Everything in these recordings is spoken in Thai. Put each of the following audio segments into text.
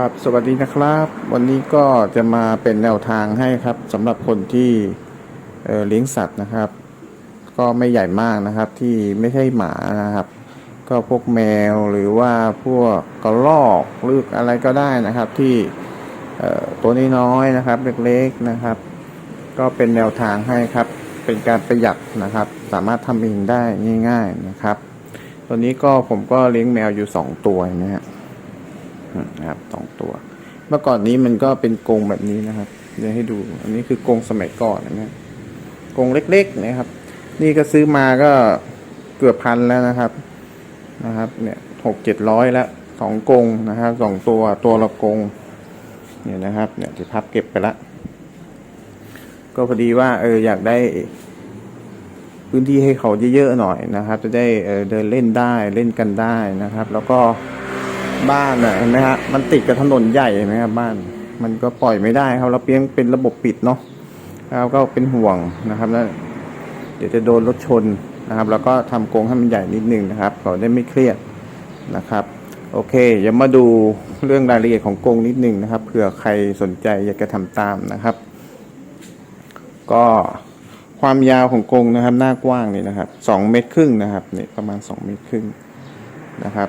ครับสวัสดีนะครับ วันนี้ก็จะมาเป็นแนวทางให้ครับสำหรับคนที่เเลี้ยงสัตว์นะครับ ก็ไม่ใหญ่มากนะครับที่ไม่ใช่หมานะครับ ก็พวกแมวหรือว่าพวกกระรอกหรืออะไรก็ได้นะครับที่ตัวน้อยๆนะครับ เล็กๆนะครับ ก็เป็นแนวทางให้ครับ เป็นการประหยัดนะครับ สามารถทำเองได้ง่าย ๆนะครับ ตัวนี้ก็ผมก็เลี้ยงแมวอยู่สองตัวนะฮะ นะครับสองตัว เมื่อก่อนนี้มันก็เป็นกรงแบบนี้นะครับ เดี๋ยวให้ดู อันนี้คือกรงสมัยก่อนนะกรงเล็กๆนะครับ นี่ก็ซื้อมาก็เกือบพันแล้วนะครับนะครับ เนี่ยหกเจ็ดร้อยแล้วสองกรงนะครับสองตัวตัวละกรงเนี่ยนะครับ เนี่ยที่พับเก็บไปละก็พอดีว่า เอออยากได้พื้นที่ให้เขาเยอะๆหน่อยนะครับ จะได้เเดินเล่นได้เล่นกันได้นะครับ แล้วก็ บ้านอะเห็นไหมฮะมันติดกับถนนใหญ่เห็นไหมครับบ้าน มันก็ปล่อยไม่ได้ครับเราเพียงเป็นระบบปิดเนาะแล้วก็เป็นห่วงนะครับแล้วเดี๋ยวจะโดนรถชนนะครับ แล้วก็ทำกรงให้มันใหญ่นิดนึงนะครับเขาได้ไม่เครียดนะครับโอเคเดี๋ยวมาดูเรื่องรายละเอียดของกรงนิดนึงนะครับเผื่อใครสนใจอยากจะทำตามนะครับ ก็ความยาวของกรงนะครับ หน้ากว้างนี่นะครับสองเมตรครึ่งนะครับนี่ประมาณสองเมตรครึ่งนะครับ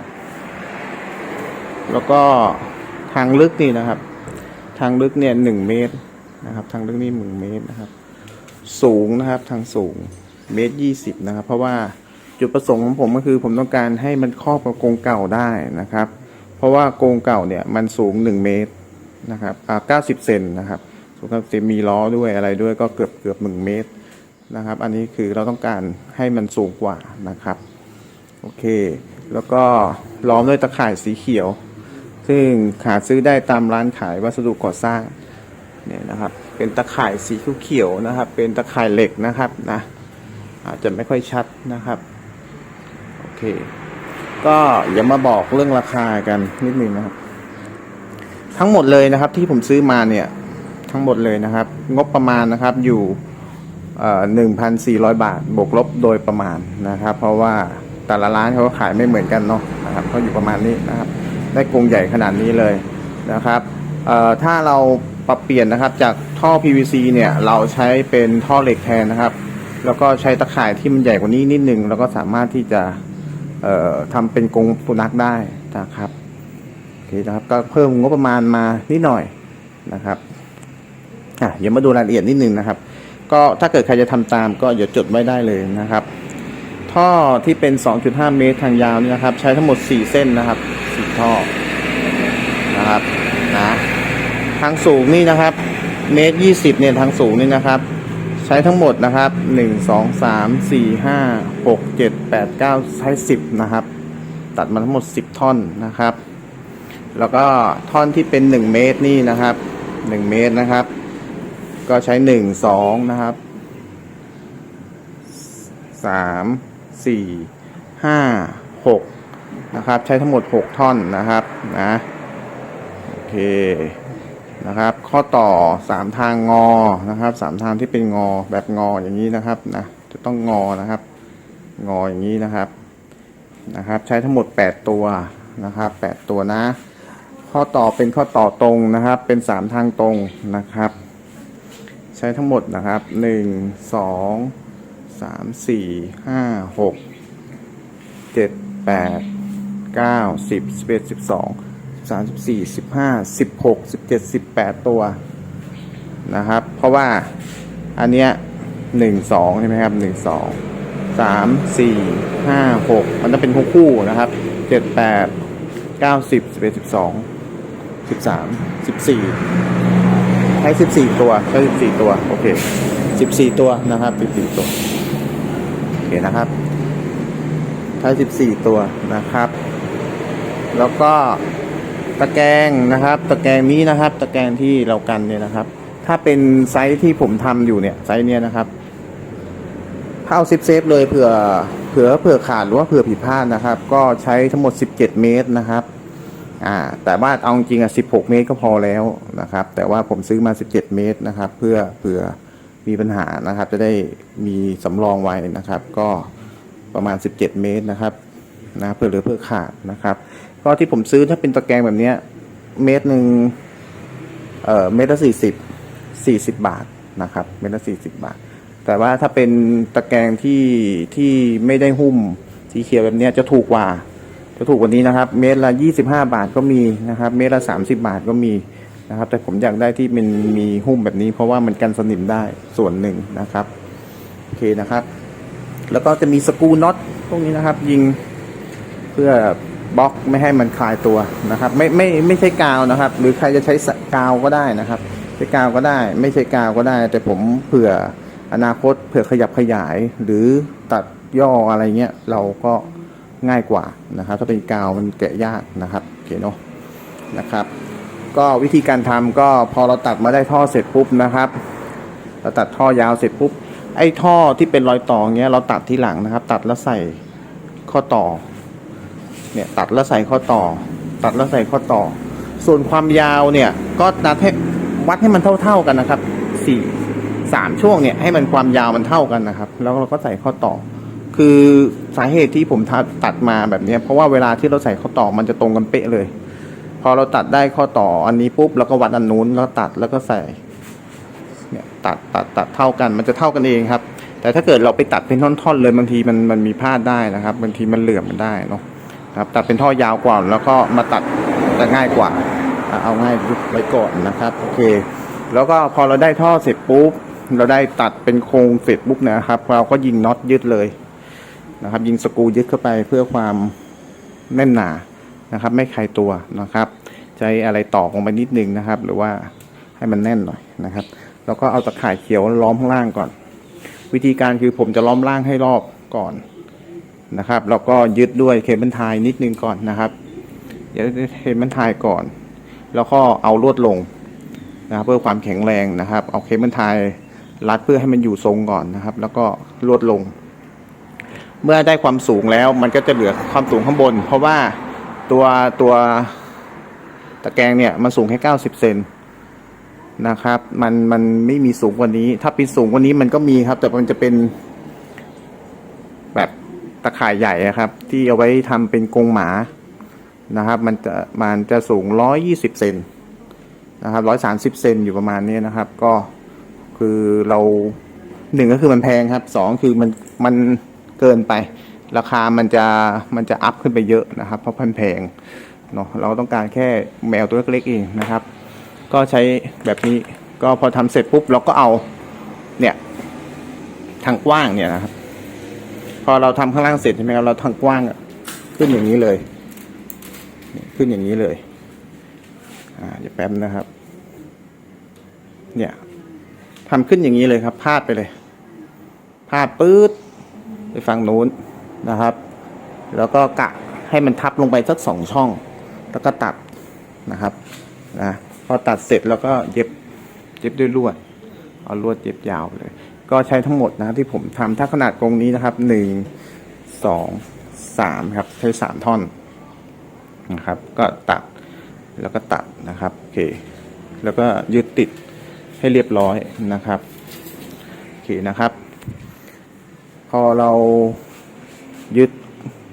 แล้วก็ทางลึกนี่นะครับ ทางลึกเนี่ยหนึ่งเมตรนะครับ ทางลึกนี่หนึ่งเมตรนะครับ สูงนะครับทางสูงเมตรยี่สิบนะครับ เพราะว่าจุดประสงค์ของผมก็คือผมต้องการให้มันครอบกับกรงเก่าได้นะครับ เพราะว่ากรงเก่าเนี่ยมันสูงหนึ่งเมตรนะครับอ่าเก้าสิบเซนนะครับสูงเก้าสิบมีล้อด้วยอะไรด้วยก็เกือบเกือบหนึ่งเมตรนะครับ อันนี้คือเราต้องการให้มันสูงกว่านะครับ โอเค แล้วก็ล้อมด้วยตะข่ายสีเขียว ซึ่งหาซื้อได้ตามร้านขายวัสดุก่อสร้างเนี่ยนะครับ เป็นตะข่ายสีเขียวๆนะครับ เป็นตะข่ายเหล็กนะครับนะอาจจะไม่ค่อยชัดนะครับโอเค ก็อย่ามาบอกเรื่องราคากันนิดนึงนะครับ ทั้งหมดเลยนะครับที่ผมซื้อมาเนี่ยทั้งหมดเลยนะครับ งบประมาณนะครับอยู่หนึ่งพันสี่ร้อยบาท บวกลบโดยประมาณนะครับ เพราะว่าแต่ละร้านเขาขายไม่เหมือนกันเนาะนะครับเขาอยู่ประมาณนี้นะครับ ได้กรงใหญ่ขนาดนี้เลยนะครับถ้าเราปรับเปลี่ยนนะครับจากท่อ PVC เนี่ยเราใช้เป็นท่อเหล็กแทนนะครับ แล้วก็ใช้ตะข่ายที่มันใหญ่กว่านี้นิดนึงแล้วก็สามารถที่จะทำเป็นกรงสุนัขได้นะครับโอเคนะครับก็เพิ่มงบประมาณมานิดหน่อยนะครับอะเดี๋ยวมาดูรายละเอียดนิดนึงนะครับ ก็ถ้าเกิดใครจะทำตามก็เดี๋ยวจดไว้ได้เลยนะครับ ท่อที่เป็น 2.5 เมตรทางยาวนี่นะครับ ใช้ทั้งหมด 4 เส้นนะครับ ท่อนะครับนะทางสูงนี่นะครับ เมตร20เนี่ยทางสูงนี่นะครับ ใช้ทั้งหมดนะครับ1 2 3 4 5 6 7 8 9ใช้10นะครับ ตัดมาทั้งหมด10ท่อนนะครับ แล้วก็ท่อนที่เป็น1เมตรนี่นะครับ1เมตรนะครับ ก็ใช้1 2นะครับสามสี่ห้าหก นะครับ ใช้ทั้งหมดหกท่อนนะครับนะโอเคนะครับ ข้อต่อสามทางงอนะครับสามทางที่เป็นงอแบบงออย่างนี้นะครับนะจะต้องงอนะครับ งออย่างนี้นะครับนะครับ ใช้ทั้งหมดแปดตัวนะครับแปดตัวนะ ข้อต่อเป็นข้อต่อตรงนะครับ เป็นสามทางตรงนะครับ ใช้ทั้งหมดนะครับหนึ่งสองสามสี่ห้าห เก้าสิบสิบเอ็ดสิบสองสามสิบสี่สิบห้าสิบหกสิบเจ็ดสิบแปดตัวนะครับ เพราะว่าอันเนี้ยหนึ่งสองใช่ไหมครับหนึ่งสองสามสี่ห้าหกมันจะเป็นคู่คู่นะครับเจ็ดแปดเก้าสิบสิบเอ็ดสิบสองสิบสามสิบสี่ใช้สิบสี่ตัวใช้สิบสี่ตัวโอเคสิบสี่ตัวนะครับสิบสี่ตัวโอเคนะครับใช้สิบสี่ตัวนะครับ แล้วก็ตะแกรงนะครับ ตะแกรงนี้นะครับ ตะแกรงที่เรากันเนี่ยนะครับ ถ้าเป็นไซส์ที่ผมทำอยู่เนี่ยไซส์เนี้ยนะครับถ้าเอาซิปเซฟเลยเผื่อเผื่อเผื่อขาดหรือว่าเผื่อผิดพลาดนะครับ ก็ใช้ทั้งหมด 17 เมตรนะครับอ่าแต่ว่าเอาจริงอะ 16 เมตรก็พอแล้วนะครับ แต่ว่าผมซื้อมา 17 เมตรนะครับ เพื่อเผื่อมีปัญหานะครับ จะได้มีสำรองไว้นะครับ ก็ประมาณ 17 เมตรนะครับนะเพื่อเหลือเพื่อขาดนะครับ ก็ที่ผมซื้อถ้าเป็นตะแกรงแบบเนี้ย เมตรหนึ่งเอ่อเมตรละสี่สิบสี่สิบบาทนะครับ เมตรละสี่สิบบาท แต่ว่าถ้าเป็นตะแกรงที่ที่ไม่ได้หุ้มสีเขียวแบบเนี้ยจะถูกกว่า จะถูกกว่านี้นะครับ เมตรละยี่สิบห้าบาทก็มีนะครับ เมตรละสามสิบาทก็มีนะครับ แต่ผมอยากได้ที่มันมีหุ้มแบบนี้ เพราะว่ามันกันสนิมได้ส่วนหนึ่งนะครับโอเคนะครับ แล้วก็จะมีสกูน็อตพวกนี้นะครับ ยิงเพื่อ บล็อกไม่ให้มันคลายตัวนะครับ ไม่ไม่ไม่ใช่กาวนะครับ หรือใครจะใช้กาวก็ได้นะครับ ใช้กาวก็ได้ ไม่ใช่กาวก็ได้ แต่ผมเผื่ออนาคตเผื่อขยับขยาย หรือตัดย่ออะไรเงี้ยเราก็ง่ายกว่านะครับ ถ้าเป็นกาวมันแกะยากนะครับโอเคเนาะนะครับ ก็วิธีการทำก็พอเราตัดมาได้ท่อเสร็จปุ๊บนะครับ เราตัดท่อยาวเสร็จปุ๊บไอ้ท่อที่เป็นรอยต่อเงี้ยเราตัดที่หลังนะครับ ตัดแล้วใส่ข้อต่อ เนี่ยตัดแล้วใส่ข้อต่อ ตัดแล้วใส่ข้อต่อ ส่วนความยาวเนี่ยก็นัดให้วัดให้มันเท่า ๆกันนะครับสี่สามช่วงเนี่ยให้มันความยาวมันเท่ากันนะครับ แล้วเราก็ใส่ข้อต่อ คือสาเหตุที่ผมตัดมาแบบนี้เพราะว่าเวลาที่เราใส่ข้อต่อมันจะตรงกันเป๊ะเลย พอเราตัดได้ข้อต่ออันนี้ปุ๊บแล้วก็วัดอันนู้นแล้วตัดแล้วก็ใส่เนี่ยตัดตัดตัดเท่ากันมันจะเท่ากันเองครับ แต่ถ้าเกิดเราไปตัดเป็นท่อนๆเลยบางทีมันมันมีพลาดได้นะครับบางทีมันเหลื่อมมันได้เนาะ ครับตัดเป็นท่อยาวกว่าแล้วก็มาตัดจะง่ายกว่า เอาง่ายไว้ก่อนนะครับโอเค แล้วก็พอเราได้ท่อเสร็จปุ๊บเราได้ตัดเป็นโครงเสร็จปุ๊บนะครับ เราก็ยิงน็อตยึดเลยนะครับ ยิงสกูยึดเข้าไปเพื่อความแน่นหนานะครับ ไม่คลายตัวนะครับ ใช้อะไรตอกลงไปนิดนึงนะครับ หรือว่าให้มันแน่นหน่อยนะครับ แล้วก็เอาตะข่ายเขียวล้อมข้างล่างก่อน วิธีการคือผมจะล้อมล่างให้รอบก่อน นะครับแล้วก็ยึดด้วยเคเบิลไทยนิดนึงก่อนนะครับ เดี๋ยวเคเบิลไทยก่อน แล้วก็เอาลวดลงนะครับเพื่อความแข็งแรงนะครับ เอาเคเบิลไทยรัดเพื่อให้มันอยู่ทรงก่อนนะครับ แล้วก็ลวดลง เมื่อได้ความสูงแล้วมันก็จะเหลือความสูงข้างบน เพราะว่าตัวตัวตะแกรงเนี่ยมันสูงแค่90เซนนะครับ มันมันไม่มีสูงกว่านี้ ถ้าเป็นสูงกว่านี้มันก็มีครับ แต่มันจะเป็น ตะข่ายใหญ่ครับ ที่เอาไว้ทำเป็นกรงหมานะครับ มันจะมันจะสูงร้อยยี่สิบเซนนะครับร้อยสามสิบเซนอยู่ประมาณนี้นะครับ ก็คือเราหนึ่งก็คือมันแพงครับสองคือมันมันเกินไป ราคามันจะมันจะอัพขึ้นไปเยอะนะครับ เพราะพันแพงเนาะเราต้องการแค่แมวตัวเล็กๆเองนะครับ ก็ใช้แบบนี้ก็พอทำเสร็จปุ๊บเราก็เอาเนี่ยทางกว้างเนี่ยนะครับ พอเราทำข้างล่างเสร็จใช่ไหมครับเราทางกว้างขึ้นอย่างนี้เลย ขึ้นอย่างนี้เลย อ่าเดี๋ยวแป๊บนะครับ เนี่ยทำขึ้นอย่างนี้เลยครับ พาดไปเลยพาดปื๊ดไปฝั่งนู้นนะครับ แล้วก็กะให้มันทับลงไปสักสองช่อง แล้วก็ตัดนะครับนะพอตัดเสร็จแล้วก็เย็บเย็บด้วยลวด เอาลวดเย็บยาวเลย ก็ใช้ทั้งหมดนะที่ผมทำถ้าขนาดกรงนี้นะครับหนึ่งสองสามครับใช้สามท่อนนะครับ ก็ตัดแล้วก็ตัดนะครับโอเค แล้วก็ยึดติดให้เรียบร้อยนะครับโอเคนะครับ พอเรายึด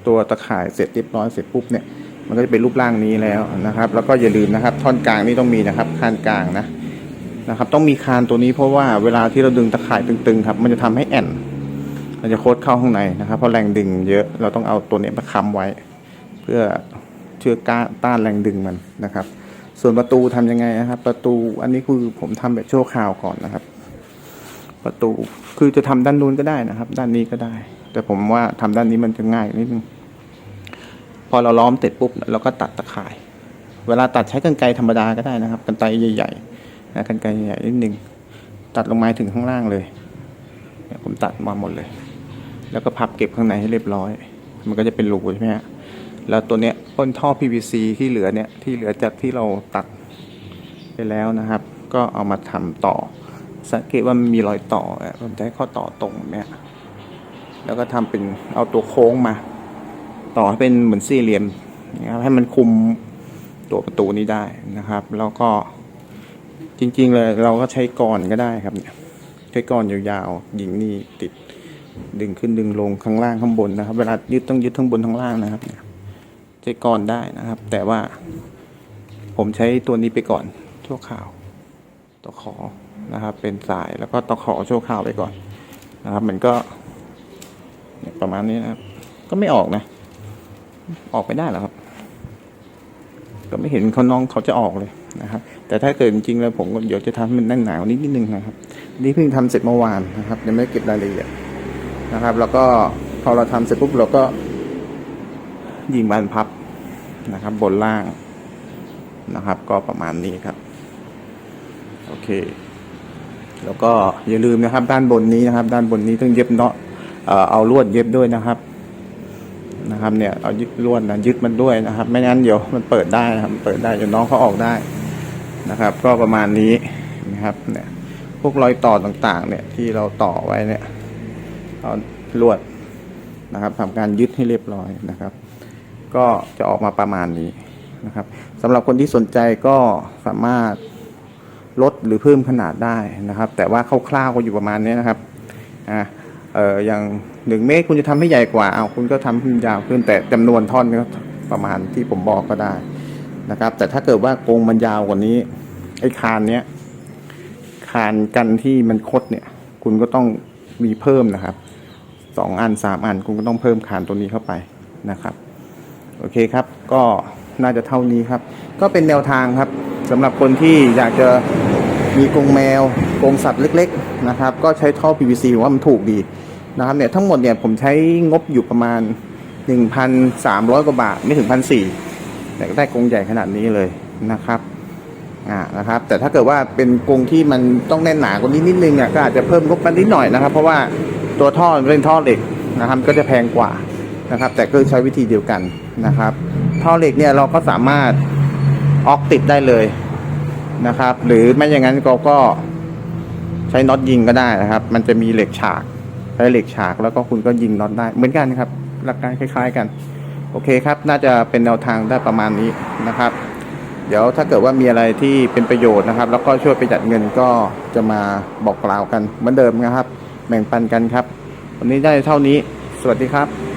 ตัวตะข่ายเสร็จเรียบร้อยเสร็จปุ๊บเนี่ยมันก็จะเป็นรูปร่างนี้แล้วนะครับ แล้วก็อย่าลืมนะครับ ท่อนกลางนี่ต้องมีนะครับคานกลางนะ นะครับ ต้องมีคานตัวนี้เพราะว่าเวลาที่เราดึงตะข่ายตึงๆครับ มันจะทำให้แอนมันจะโคดเข้าข้างในนะครับ เพราะแรงดึงเยอะเราต้องเอาตัวนี้มาค้ำไว้ เพื่อเชื่อก้าต้านแรงดึงมันนะครับ ส่วนประตูทำยังไงนะครับ ประตูอันนี้คือผมทำแบบชั่วคราวก่อนนะครับ ประตูคือจะทำด้านนู้นก็ได้นะครับ ด้านนี้ก็ได้ แต่ผมว่าทำด้านนี้มันจะง่ายนิดนึงพอเราล้อมเสร็จปุ๊บเราก็ตัดตะข่าย เวลาตัดใช้กรรไกรธรรมดาก็ได้นะครับกรรไกรใหญ่ๆ นะกรรไกรใหญ่นิดนึงตัดลงมาถึงข้างล่างเลยเนี่ยผมตัดมาหมดเลย แล้วก็พับเก็บข้างในให้เรียบร้อย มันก็จะเป็นรูใช่ไหมฮะแล้วตัวเนี้ยต้นท่อ PVC ที่เหลือเนี่ยที่เหลือจากที่เราตัดไปแล้วนะครับ ก็เอามาทำต่อ สังเกตว่ามันมีรอยต่ออะผมจะให้ข้อต่อตรงเนี่ยแล้วก็ทำเป็นเอาตัวโค้งมา ต่อให้เป็นเหมือนสี่เหลี่ยมนะครับให้มันคุมตัวประตูนี้ได้นะครับ แล้วก็ จริงๆเลยเราก็ใช้กรอนก็ได้ครับเนี่ยใช้กรอนยาวๆยิงนี่ติดดึงขึ้นดึงลงข้างล่างข้างบนนะครับ เวลายึดต้องยึดทั้งบนทั้งล่างนะครับใช้กรอนได้นะครับ แต่ว่า ผมใช้ตัวนี้ไปก่อนชั่วคราวตะขอนะครับ เป็นสายแล้วก็ตะขอชั่วคราวไปก่อนนะครับ มันก็ประมาณนี้นะครับ ก็ไม่ออกนะ ออกไม่ได้หรอครับ ก็ไม่เห็นเขาน้องเขาจะออกเลย นะครับ แต่ถ้าเกิดจริงๆแล้วผมก็เดี๋ยวจะทำให้มันแน่นหนาวนิดนิดนึงนะครับ นี่เพิ่งทำเสร็จเมื่อวานนะครับยังไม่เก็บรายละเอียดนะครับ แล้วก็พอเราทำเสร็จปุ๊บเราก็ยิงบานพับนะครับ บนล่างนะครับ ก็ประมาณนี้ครับ โอเค แล้วก็อย่าลืมนะครับ ด้านบนนี้นะครับ ด้านบนนี้ต้องเย็บเนาะเอ่อเอาลวดเย็บด้วยนะครับนะครับเนี่ยเอายึดลวดนะยึดมันด้วยนะครับ ไม่งั้นเดี๋ยวมันเปิดได้นะครับเปิดได้เดี๋ยวน้องเขาออกได้ นะครับ ก็ประมาณนี้นะครับเนี่ยพวกรอยต่อต่างๆ เนี่ยที่เราต่อไว้เนี่ยเอาลวดนะครับทำการยึดให้เรียบร้อยนะครับ ก็จะออกมาประมาณนี้นะครับสำหรับคนที่สนใจก็สามารถลดหรือเพิ่มขนาดได้นะครับ แต่ว่าคร่าวๆก็อยู่ประมาณนี้นะครับอ่าเอออย่างหนึ่งเมตรคุณจะทำให้ใหญ่กว่าเอาคุณก็ทำให้ยาวขึ้นแต่จำนวนท่อนก็ประมาณที่ผมบอกก็ได้ นะครับ แต่ถ้าเกิดว่ากรงมันยาวกว่านี้ ไอ้คานเนี้ยคานกันที่มันคดเนี่ย คุณก็ต้องมีเพิ่มนะครับสองอันสามอันคุณก็ต้องเพิ่มคานตัวนี้เข้าไปนะครับ โอเคครับ ก็น่าจะเท่านี้ครับ ก็เป็นแนวทางครับสำหรับคนที่อยากจะมีกรงแมวกรงสัตว์เล็ก ๆนะครับ ก็ใช้ท่อ PVC ว่ามันถูกดีนะครับเนี่ยทั้งหมดเนี่ยผมใช้งบอยู่ประมาณ 1,300 กว่าบาท ไม่ถึง 1,400 แต่ก็ได้กรงใหญ่ขนาดนี้เลยนะครับอ่านะครับ แต่ถ้าเกิดว่าเป็นกรงที่มันต้องแน่นหนากว่านี้นิดนึงอะก็อาจจะเพิ่มงบมานิดหน่อยนะครับ เพราะว่าตัวท่อเป็นท่อเหล็กนะครับก็จะแพงกว่านะครับ แต่ก็ใช้วิธีเดียวกันนะครับ ท่อเหล็กเนี่ยเราก็สามารถออกติดได้เลยนะครับ หรือไม่อย่างนั้นก็ก็ใช้น็อตยิงก็ได้นะครับ มันจะมีเหล็กฉากใช้เหล็กฉากแล้วก็คุณก็ยิงน็อตได้เหมือนกันครับหลักการคล้าย ๆ กัน โอเคครับ น่าจะเป็นแนวทางได้ประมาณนี้นะครับ เดี๋ยวถ้าเกิดว่ามีอะไรที่เป็นประโยชน์นะครับ แล้วก็ช่วยประหยัดเงินก็จะมาบอกกล่าวกันเหมือนเดิมนะครับ แบ่งปันกันครับ วันนี้ได้เท่านี้ สวัสดีครับ